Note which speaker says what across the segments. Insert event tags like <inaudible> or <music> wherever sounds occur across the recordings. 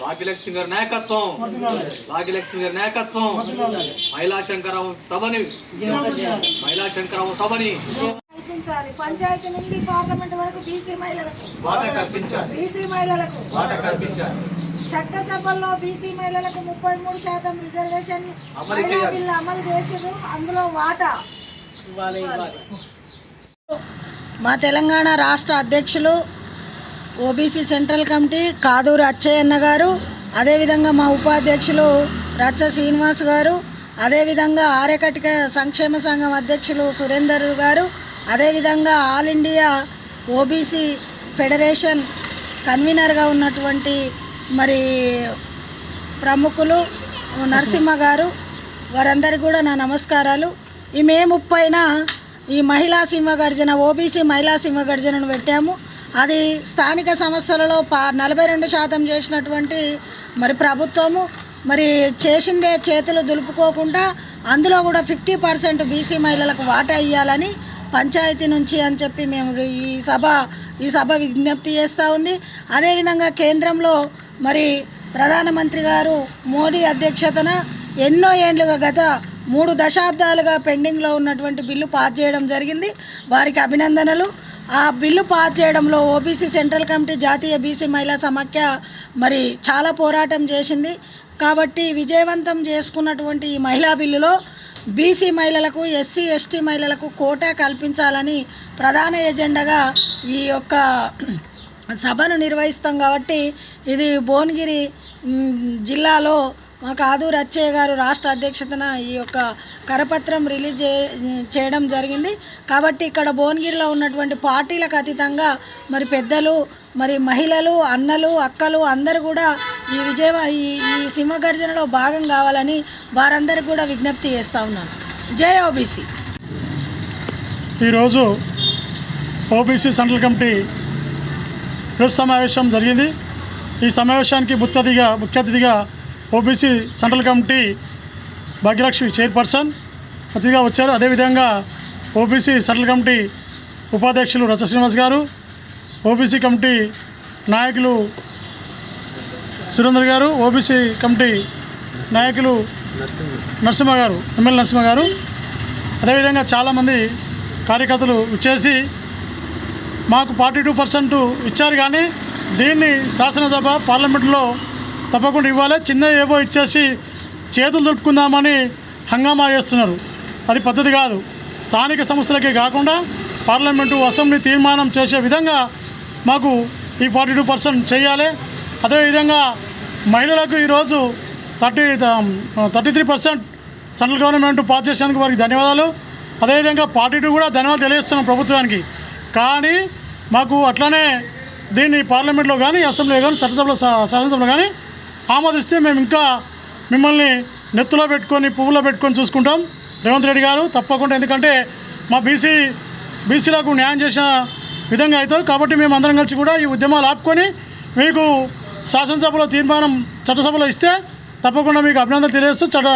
Speaker 1: భాగ్యలక్ష్మి గారి నాయకత్వం. భాగ్యలక్ష్మి గారి నాయకత్వం. మహిళా శంకరరావు సభని. మహిళా శంకరరావు సభని.
Speaker 2: కల్పించాలి పంచాయతీ నుండి పార్లమెంట్ వరకు బీసీ మహిళలకు. బీసీ మహిళలకు. చట్టసభల్లో బీసీ మహిళలకు ముప్పై మూడు శాతం రిజర్వేషన్
Speaker 1: అమలు
Speaker 2: మహిళా
Speaker 1: చేయాలి.
Speaker 2: బిల్లు అమలు చేసిరు అందులో వాటా? మా తెలంగాణ రాష్ట్ర అధ్యక్షులు OBC central committee Kaduru Achayyanna గారు అదేవిధంగా మా ఉపాధ్యక్షులు రచ్చ శ్రీనివాస్ గారు అదేవిధంగా ఆర్యకటిక సంక్షేమ సంఘం అధ్యక్షులు సురేందర్ గారు అదేవిధంగా ఆల్ ఇండియా ఓబీసీ ఫెడరేషన్ కన్వీనర్గా ఉన్నటువంటి మరి ప్రముఖులు నరసింహ గారు వారందరికీ కూడా నా నమస్కారాలు. ఈ మే ముప్పైన ఈ మహిళా సింహ గర్జన ఓబీసీ మహిళా సింహ గర్జనను పెట్టాము. అది స్థానిక సంస్థలలో పా నలభై రెండు శాతం చేసినటువంటి మరి ప్రభుత్వము మరి చేసిందే చేతులు దులుపుకోకుండా అందులో కూడా ఫిఫ్టీ పర్సెంట్ బీసీ మహిళలకు వాటా ఇవ్వాలని పంచాయతీ నుంచి అని చెప్పి మేము ఈ సభ ఈ సభ విజ్ఞప్తి చేస్తూ ఉంది. అదేవిధంగా కేంద్రంలో మరి ప్రధానమంత్రి గారు మోడీ అధ్యక్షతన ఎన్నో ఏండ్లుగా గత మూడు దశాబ్దాలుగా పెండింగ్లో ఉన్నటువంటి బిల్లు పాస్ చేయడం జరిగింది. వారికి అభినందనలు. ఆ బిల్లు పాస్ చేయడంలో ఓబీసీ సెంట్రల్ కమిటీ జాతీయ బీసీ మహిళా సమాఖ్య మరి చాలా పోరాటం చేసింది. కాబట్టి విజయవంతం చేసుకున్నటువంటి ఈ మహిళా బిల్లులో బీసీ మహిళలకు ఎస్సీ ఎస్టీ మహిళలకు కోటా కల్పించాలని ప్రధాన ఎజెండాగా ఈ యొక్క సభను నిర్వహిస్తాం. కాబట్టి ఇది భువనగిరి జిల్లాలో మా కాదూరు అచ్చయ్య గారు రాష్ట్ర అధ్యక్షతన ఈ యొక్క కరపత్రం రిలీజ్ చేయడం జరిగింది. కాబట్టి ఇక్కడ భువనగిరిలో ఉన్నటువంటి పార్టీలకు అతీతంగా మరి పెద్దలు మరి మహిళలు అన్నలు అక్కలు అందరూ కూడా ఈ విజయ ఈ ఈ సింహగర్జనలో భాగం కావాలని వారందరికీ కూడా విజ్ఞప్తి చేస్తూ ఉన్నాను. జై ఓబీసీ.
Speaker 3: ఈరోజు ఓబీసీ సెంట్రల్ కమిటీ ప్రెస్ సమావేశం జరిగింది. ఈ సమావేశానికి ముఖ్య అతిథిగా ముఖ్య అతిథిగా OBC central committee Bhagyalakshmi chairperson అతిథిగా వచ్చారు. అదేవిధంగా ఓబీసీ సెంట్రల్ కమిటీ ఉపాధ్యక్షులు రచ శ్రీనివాస్ గారు ఓబీసీ కమిటీ నాయకులు సురేందర్ గారు ఓబీసీ కమిటీ నాయకులు నరసింహ గారు ఎమ్మెల్యే నరసింహ గారు. అదేవిధంగా చాలామంది కార్యకర్తలు ఇచ్చేసి మాకు ఫార్టీ టూ పర్సెంట్ ఇచ్చారు కానీ దీన్ని శాసనసభ పార్లమెంట్లో తప్పకుండా ఇవ్వాలి. చిన్న ఏవో ఇచ్చేసి చేతులు దులుపుకుందామని హంగామా చేస్తున్నారు. అది పద్ధతి కాదు. స్థానిక సంస్థలకే కాకుండా పార్లమెంటు అసెంబ్లీ తీర్మానం చేసే విధంగా మాకు ఈ ఫార్టీ టూ పర్సెంట్ చేయాలి. అదేవిధంగా మహిళలకు ఈరోజు thirty thirty three percent central government pass చేసేందుకు వారికి ధన్యవాదాలు. అదేవిధంగా పార్టీ టూ కూడా ధన్యవాదాలు తెలియజేస్తున్నాం ప్రభుత్వానికి. కానీ మాకు అట్లనే దీన్ని పార్లమెంట్లో కానీ అసెంబ్లీలో కానీ చట్టసభలో శాసనసభలో కానీ ఆమోదిస్తే మేము ఇంకా మిమ్మల్ని నెత్తులో పెట్టుకొని పువ్వులో పెట్టుకొని చూసుకుంటాం. రేవంత్ రెడ్డి గారు తప్పకుండా ఎందుకంటే మా బీసీ బీసీలకు న్యాయం చేసిన విధంగా అవుతారు. కాబట్టి మేము అందరం కలిసి కూడా ఈ ఉద్యమాలు ఆపుకొని మీకు శాసనసభలో తీర్మానం చట్టసభలో ఇస్తే తప్పకుండా మీకు అభినందన తెలియజేస్తూ చట్ట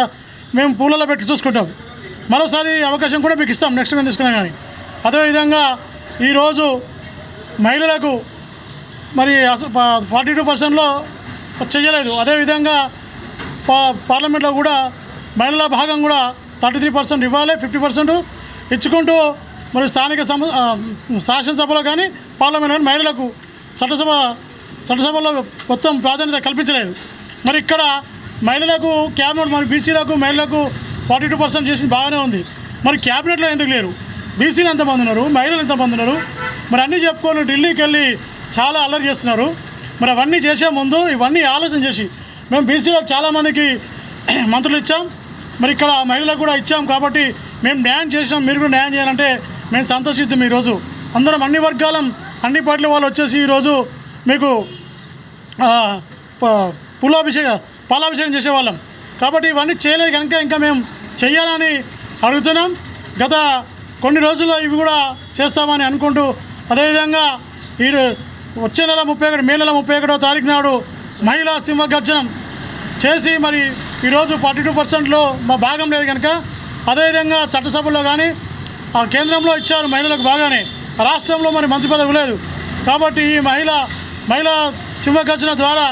Speaker 3: మేము పూలలో పెట్టి చూసుకుంటాం. మరోసారి అవకాశం కూడా మీకు ఇస్తాం. నెక్స్ట్ మేము తీసుకున్నాం కానీ. అదేవిధంగా ఈరోజు మహిళలకు మరి ఫార్టీ టూ పర్సెంట్లో చేయలేదు. అదేవిధంగా పా పార్లమెంట్లో కూడా మహిళల భాగం కూడా థర్టీ త్రీ పర్సెంట్ ఇవ్వాలి ఫిఫ్టీ పర్సెంట్ ఇచ్చుకుంటూ మరి స్థానిక సమ శాసనసభలో కానీ పార్లమెంట్ కానీ మహిళలకు చట్టసభ చట్టసభలో మొత్తం ప్రాధాన్యత కల్పించలేదు. మరి ఇక్కడ మహిళలకు క్యాబినెట్ మరి బీసీలకు మహిళలకు ఫార్టీ టూ పర్సెంట్ చేసింది బాగానే ఉంది. మరి క్యాబినెట్లో ఎందుకు లేరు? బీసీలు ఎంతమంది ఉన్నారు? మహిళలు ఎంతమంది ఉన్నారు? మరి అన్నీ చెప్పుకొని ఢిల్లీకి వెళ్ళి చాలా అల్లరి చేస్తున్నారు. మరి అవన్నీ చేసే ముందు ఇవన్నీ ఆలోచన చేసి మేము బీసీలో చాలామందికి <clears throat> మంత్రులు ఇచ్చాం. మరి ఇక్కడ మహిళలకు కూడా ఇచ్చాం కాబట్టి మేము న్యాయం చేసినాం. మీరు కూడా న్యాయం చేయాలంటే మేము సంతోషిద్దాం ఈరోజు. అందరం అన్ని వర్గాలం అన్ని పార్టీల వాళ్ళు వచ్చేసి ఈరోజు మీకు ప- పులాభిషేక పాలాభిషేకం చేసేవాళ్ళం. కాబట్టి ఇవన్నీ చేయలేదు కనుక ఇంకా మేము చేయాలని అడుగుతున్నాం. గత కొన్ని రోజుల్లో ఇవి కూడా చేస్తామని అనుకుంటూ అదేవిధంగా ఈ వచ్చే నెల ముప్పై ఒకటి మే నెల ముప్పై ఒకటో తారీఖు నాడు మహిళా సింహగర్జనం చేసి మరి ఈరోజు ఫార్టీ టూ పర్సెంట్లో మా భాగం లేదు కనుక అదేవిధంగా చట్టసభలో కానీ ఆ కేంద్రంలో ఇచ్చారు మహిళలకు బాగానే. రాష్ట్రంలో మరి మంత్రి పదవి లేదు. కాబట్టి ఈ మహిళ మహిళా సింహగర్జన ద్వారా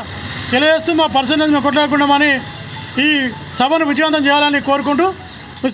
Speaker 3: తెలియజేస్తూ మా పర్సంటేజ్ మేము కొట్లాడుకున్నామని ఈ సభను విజయవంతం చేయాలని కోరుకుంటూ